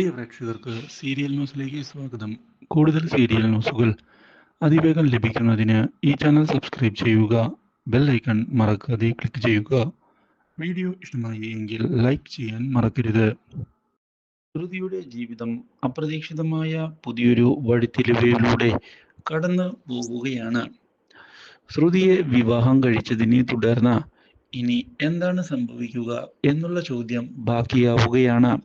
പ്രിയ പ്രേക്ഷകർക്ക് സീരിയൽ ന്യൂസിലേക്ക് സ്വാഗതം. കൂടുതൽ സീരിയൽ ന്യൂസുകൾ അതിവേഗം ലഭിക്കുന്നതിന് ഈ ചാനൽ സബ്സ്ക്രൈബ് ചെയ്യുക ബെൽ ഐക്കൺ മറക്കാതെ ക്ലിക്ക് ചെയ്യുക. വീഡിയോ ഇഷ്ടമായി എങ്കിൽ ലൈക്ക് ചെയ്യാൻ മറക്കരുത്. ശ്രുതിയുടെ ജീവിതം അപ്രതീക്ഷിതമായ പുതിയൊരു വഴിത്തിരിവിലൂടെ കടന്നു പോവുകയാണ്. ശ്രുതിയെ വിവാഹം കഴിച്ചതിനെ തുടർന്ന് ഇനി എന്താണ് സംഭവിക്കുക എന്നുള്ള ചോദ്യം ബാക്കിയാവുകയാണ്.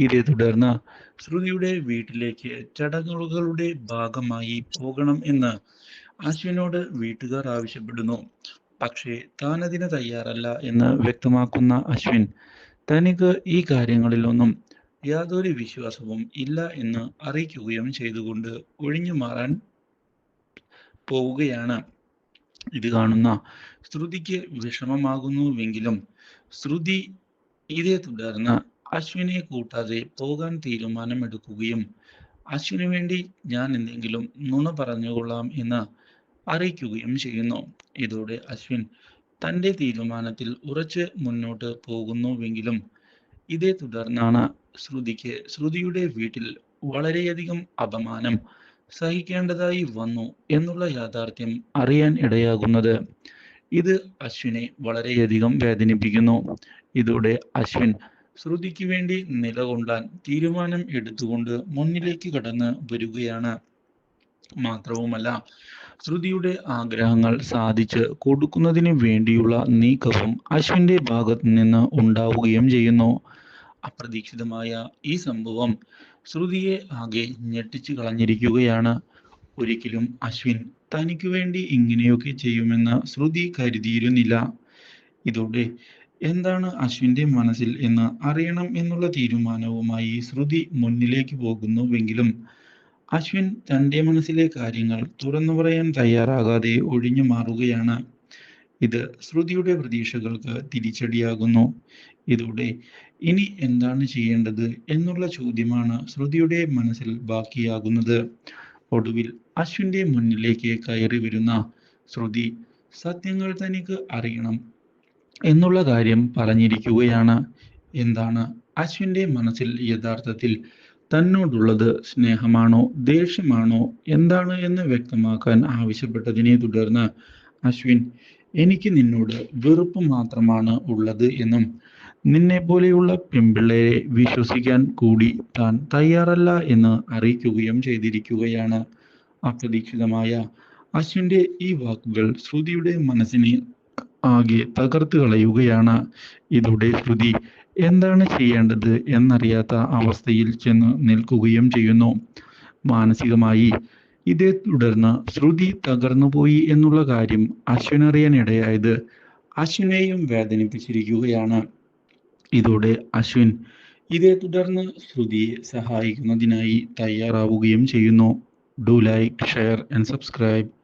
ഇതേ തുടർന്ന് ശ്രുതിയുടെ വീട്ടിലേക്ക് ചടങ്ങുകളുടെ ഭാഗമായി പോകണം എന്ന് അശ്വിനോട് വീട്ടുകാർ ആവശ്യപ്പെടുന്നു. പക്ഷേ താൻ അതിന് തയ്യാറല്ല എന്ന് വ്യക്തമാക്കുന്ന അശ്വിൻ തനിക്ക് ഈ കാര്യങ്ങളിലൊന്നും യാതൊരു വിശ്വാസവും ഇല്ല എന്ന് അറിയിക്കുകയും ചെയ്തുകൊണ്ട് ഒഴിഞ്ഞു മാറാൻ പോവുകയാണ് ഇത് കാണുന്ന ശ്രുതിക്ക് വിഷമമാകുന്നുവെങ്കിലും ശ്രുതി ഇതേ തുടർന്ന് അശ്വിനെ കൂട്ടാതെ പോകാൻ തീരുമാനമെടുക്കുകയും അശ്വിന് വേണ്ടി ഞാൻ എന്തെങ്കിലും നുണ പറഞ്ഞുകൊള്ളാം എന്ന് അറിയിക്കുകയും ചെയ്യുന്നു. ഇതോടെ അശ്വിൻ തന്റെ തീരുമാനത്തിൽ ഉറച്ച് മുന്നോട്ട് പോകുന്നുവെങ്കിലും ഇതേ തുടർന്നാണ് ശ്രുതിക്ക് ശ്രുതിയുടെ വീട്ടിൽ വളരെയധികം അപമാനം സഹിക്കേണ്ടതായി വന്നു എന്നുള്ള യാഥാർത്ഥ്യം അറിയാൻ ഇടയാകുന്നത്. ഇത് അശ്വിനെ വളരെയധികം വേദനിപ്പിക്കുന്നു. ഇതോടെ അശ്വിൻ ശ്രുതിക്ക് വേണ്ടി നിലകൊള്ളാൻ തീരുമാനം എടുത്തുകൊണ്ട് മുന്നിലേക്ക് കടന്ന് വരികയാണ്. മാത്രവുമല്ല ശ്രുതിയുടെ ആഗ്രഹങ്ങൾ സാധിച്ച് കൊടുക്കുന്നതിന് വേണ്ടിയുള്ള നീക്കവും അശ്വിന്റെ ഭാഗത്ത് നിന്ന് ഉണ്ടാവുകയും ചെയ്യുന്നു. അപ്രതീക്ഷിതമായ ഈ സംഭവം ശ്രുതിയെ ആകെ ഞെട്ടിച്ചു കളഞ്ഞിരിക്കുകയാണ്. ഒരിക്കലും അശ്വിൻ തനിക്ക് വേണ്ടി ഇങ്ങനെയൊക്കെ ചെയ്യുമെന്ന് ശ്രുതി കരുതിയിരുന്നില്ല. ഇതോടെ എന്താണ് അശ്വിന്റെ മനസ്സിൽ എന്ന് അറിയണം എന്നുള്ള തീരുമാനവുമായി ശ്രുതി മുന്നിലേക്ക് പോകുന്നുവെങ്കിലും അശ്വിൻ തന്റെ മനസ്സിലെ കാര്യങ്ങൾ തുറന്നു പറയാൻ തയ്യാറാകാതെ ഒഴിഞ്ഞു മാറുകയാണ്. ഇത് ശ്രുതിയുടെ പ്രതീക്ഷകൾക്ക് തിരിച്ചടിയാകുന്നു. ഇതോടെ ഇനി എന്താണ് ചെയ്യേണ്ടത് എന്നുള്ള ചോദ്യമാണ് ശ്രുതിയുടെ മനസ്സിൽ ബാക്കിയാകുന്നത്. ഒടുവിൽ അശ്വിന്റെ മുന്നിലേക്ക് കയറി വരുന്ന ശ്രുതി സത്യങ്ങൾ തനിക്ക് അറിയണം എന്നുള്ള കാര്യം പറഞ്ഞിരിക്കുകയാണ്. എന്താണ്? അശ്വിന്റെ മനസ്സിൽ യഥാർത്ഥത്തിൽ തന്നോടുള്ളത് സ്നേഹമാണോ ദേഷ്യമാണോ എന്താണ് എന്ന് വ്യക്തമാക്കാൻ ആവശ്യപ്പെട്ടതിനെ തുടർന്ന് അശ്വിൻ എനിക്ക് നിന്നോട് വെറുപ്പ് മാത്രമാണ് ഉള്ളത് എന്നും നിന്നെ പോലെയുള്ള പെൺപിള്ളേരെ വിശ്വസിക്കാൻ കൂടി താൻ തയ്യാറല്ല എന്ന് അറിയിക്കുകയും ചെയ്തിരിക്കുകയാണ്. അപ്രതീക്ഷിതമായ അശ്വിന്റെ ഈ വാക്കുകൾ ശ്രുതിയുടെ മനസ്സിനെ ആകെ തകർത്ത് കളയുകയാണ് ഇതോടെ ശ്രുതി. എന്താണ് ചെയ്യേണ്ടത് എന്നറിയാത്ത അവസ്ഥയിൽ ചെന്ന് നിൽക്കുകയും ചെയ്യുന്നു. മാനസികമായി ഇതേ തുടർന്ന് ശ്രുതി തകർന്നുപോയി എന്നുള്ള കാര്യം ഇടയായത് അശ്വിനെയും വേദനിപ്പിച്ചിരിക്കുകയാണ്. ഇതോടെ അശ്വിൻ ഇതേ തുടർന്ന് ശ്രുതിയെ സഹായിക്കുന്നതിനായി തയ്യാറാവുകയും ചെയ്യുന്നു. Do like share and subscribe.